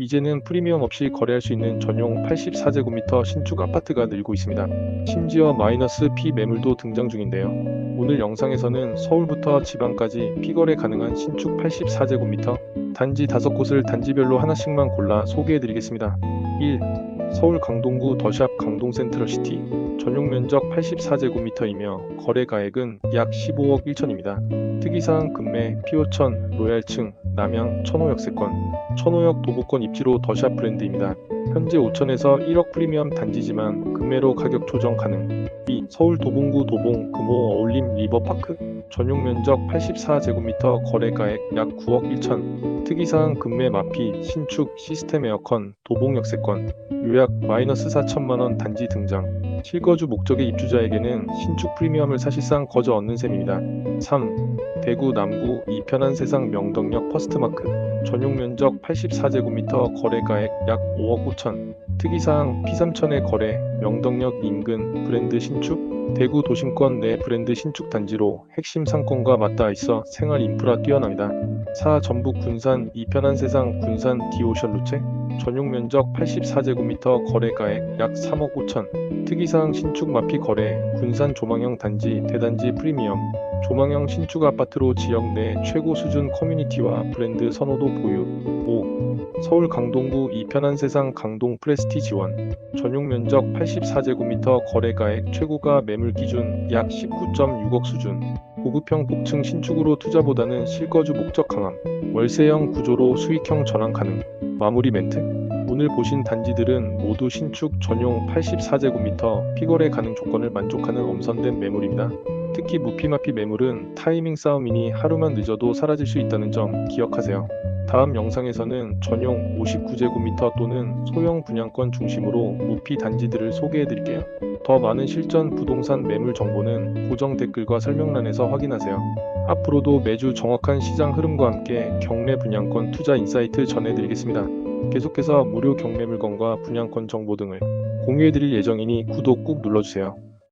이제는 프리미엄 없이 거래할 수 있는 전용 84제곱미터 신축 아파트가 늘고 있습니다. 심지어 마이너스 P 매물도 등장 중인데요. 오늘 영상에서는 서울부터 지방까지 피거래 가능한 신축 84제곱미터 단지 5곳을 단지별로 하나씩만 골라 소개해드리겠습니다. 1. 서울 강동구 더샵 강동센트럴시티 전용 면적 84제곱미터이며 거래 가액은 약 15억 1천입니다. 특이사항 금매, 피오천, 로얄층, 남양, 천호역세권, 천호역 도보권 입지로 더샵 브랜드입니다. 현재 5천에서 1억 프리미엄 단지지만 금매로 가격 조정 가능. 2. 서울 도봉구 도봉 금호 어울림 리버파크 전용 면적 84제곱미터 거래 가액 약 9억 1천. 특이사항 금매 마피 신축 시스템 에어컨 도봉 역세권. 요약 마이너스 4천만원 단지 등장. 실거주 목적의 입주자에게는 신축 프리미엄을 사실상 거저 얻는 셈입니다. 3. 대구 남구 이편한 세상 명덕역 퍼스트마크. 전용 면적 84제곱미터 거래 가액 약 5억 5천. 특이사항 P3000의 거래 명덕역 인근 브랜드 신축. 대구 도심권 내 브랜드 신축 단지로 핵심 상권과 맞닿아 있어 생활 인프라 뛰어납니다. 4. 전북 군산 이편한 세상 군산 디오션 루체 전용 면적 84제곱미터 거래 가액 약 3억 5천 특이사항 신축 마피 거래 군산 조망형 단지 대단지 프리미엄 조망형 신축 아파트로 지역 내 최고 수준 커뮤니티와 브랜드 선호도 보유 5. 서울 강동구 이편한 세상 강동 프레스티 지원 전용 면적 84제곱미터 거래 가액 최고가 매물 기준 약 19.6억 수준 고급형 복층 신축으로 투자보다는 실거주 목적 강함 월세형 구조로 수익형 전환 가능 마무리 멘트 오늘 보신 단지들은 모두 신축 전용 84제곱미터 피거래 가능 조건을 만족하는 엄선된 매물입니다. 특히 무피마피 매물은 타이밍 싸움이니 하루만 늦어도 사라질 수 있다는 점 기억하세요. 다음 영상에서는 전용 59제곱미터 또는 소형 분양권 중심으로 무피 단지들을 소개해 드릴게요. 더 많은 실전 부동산 매물 정보는 고정 댓글과 설명란에서 확인하세요. 앞으로도 매주 정확한 시장 흐름과 함께 경매 분양권 투자 인사이트 전해드리겠습니다. 계속해서 무료 경매 물건과 분양권 정보 등을 공유해드릴 예정이니 구독 꾹 눌러주세요.